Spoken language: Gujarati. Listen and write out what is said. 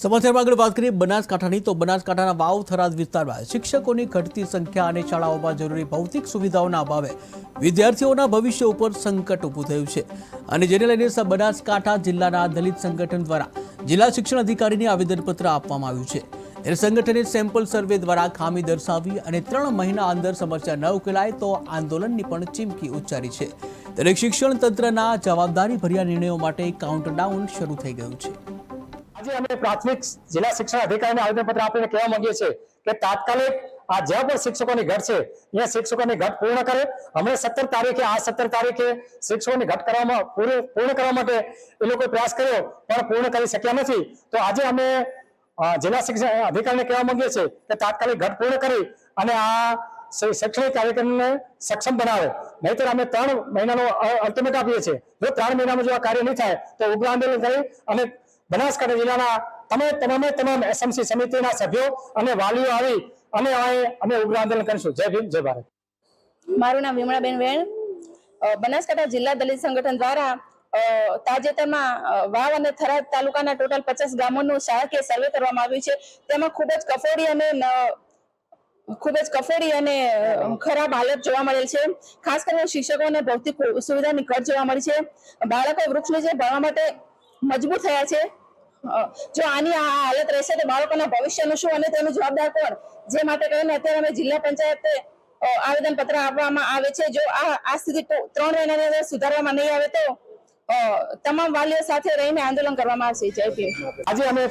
સમાચારમાં આગળ વાત કરીએ બનાસકાંઠાની, તો બનાસકાંઠાના વાવ થરાદ વિસ્તારમાં શિક્ષકોની ઘટતી સંખ્યા અને શાળાઓમાં જરૂરી ભૌતિક સુવિધાઓના અભાવે વિદ્યાર્થીઓના ભવિષ્ય ઉપર સંકટ ઊભું થયું છે. અને જેને લઈને બનાસકાંઠા જિલ્લાના દલિત સંગઠન દ્વારા જિલ્લા શિક્ષણ અધિકારીને આવેદનપત્ર આપવામાં આવ્યું છે. ત્યારે સંગઠને સેમ્પલ સર્વે દ્વારા ખામી દર્શાવી અને ત્રણ મહિના અંદર સમસ્યા ન ઉકેલાય તો આંદોલનની પણ ચીમકી ઉચ્ચારી છે. દરેક શિક્ષણ તંત્રના જવાબદારી ભર્યા નિર્ણયો માટે કાઉન્ટડાઉન શરૂ થઈ ગયું છે. આજે અમે પ્રાથમિક જિલ્લા શિક્ષણ અધિકારીને આવેદનપત્ર આપીને કહેવા માંગીએ છીએ કે તાત્કાલિક આ જ્યાં પણ શિક્ષકોની ઘટ છે ત્યાં શિક્ષકોની ઘટ પૂર્ણ કરે. હમણાં સત્તર તારીખે, આ સત્તર તારીખે શિક્ષકોની ઘટ કરવામાં પૂરું, પૂર્ણ કરવા માટે એ લોકોએ પ્રયાસ કર્યો, પણ પૂર્ણ કરી શક્યા નથી. તો આજે અમે જિલ્લા શિક્ષણ અધિકારીને કહેવા માંગીએ છીએ કે તાત્કાલિક ઘટ પૂર્ણ કરી અને આ શૈક્ષણિક કાર્યક્રમને સક્ષમ બનાવે. નહીતર અમે ત્રણ મહિનાનો અલ્ટિમેટ આપીએ છીએ. જો ત્રણ મહિનામાં જો આ કાર્ય નહીં થાય, તો ઉગ્ર આંદોલન કરી અને બનાસકાંઠા જિલ્લાના તમે તમામે તમામ એસએમસી સમિતિના સભ્યો અને વાલીઓ આવી અને અમે ઉગ્ર આંદોલન કરીશું. જય ભીમ, જય ભારત. મારું નામ વિમળાબેન વેણ. બનાસકાંઠા જિલ્લા દલિત સંગઠન દ્વારા તાજેતરમાં વાવ અને થરાદ તાલુકાના ટોટલ પચાસ ગામોનું શાળાકીય સર્વે કરવામાં આવ્યું છે. તેમાં ખૂબ જ કફોડી અને ખૂબ જ કફોડી અને ખરાબ હાલત જોવા મળેલ છે. ખાસ કરીને શિક્ષકોને ભૌતિક સુવિધાની ઘટ જોવા મળી છે. બાળકો વૃક્ષની જે ભણવા માટે મજબૂર થયા છે. જો આની આ હાલત રહેશે તો બાળકોના ભવિષ્યનું શું અને તેનું જવાબદાર કોણ? જે માટે કરીને અત્યારે અમે જિલ્લા પંચાયતે આવેદન પત્ર આપવામાં આવે છે. જો આ આ સ્થિતિ ત્રણ મહિનાની અંદર સુધારવામાં નહીં આવે તો તમામ વાલીઓ સાથે રહીને આંદોલન કરવામાં આવશે. જય આજે અમે